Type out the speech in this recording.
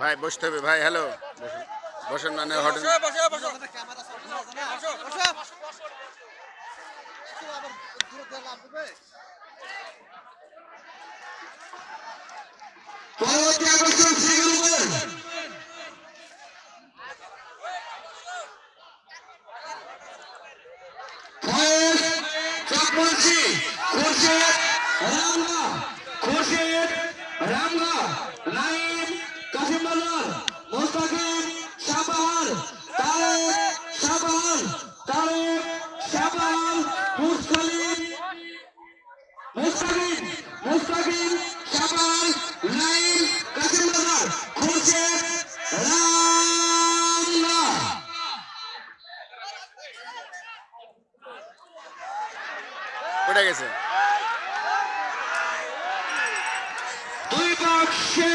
ভাই বসতে হবে। ভাই হ্যালো বসেন মানে হোটেল পরবর্তী আকর্ষণ চাপমুন্সি খুরশেদ রামগা খুরশেদ রামগা নাইম কাসিম বাজার মোস্তাকিম শাহবাহার, তারেক শাহবাহার তারেক শাহবাহার মুস্তাকিম মুস্তাকিম উঠে গেছে। দুই পক্ষে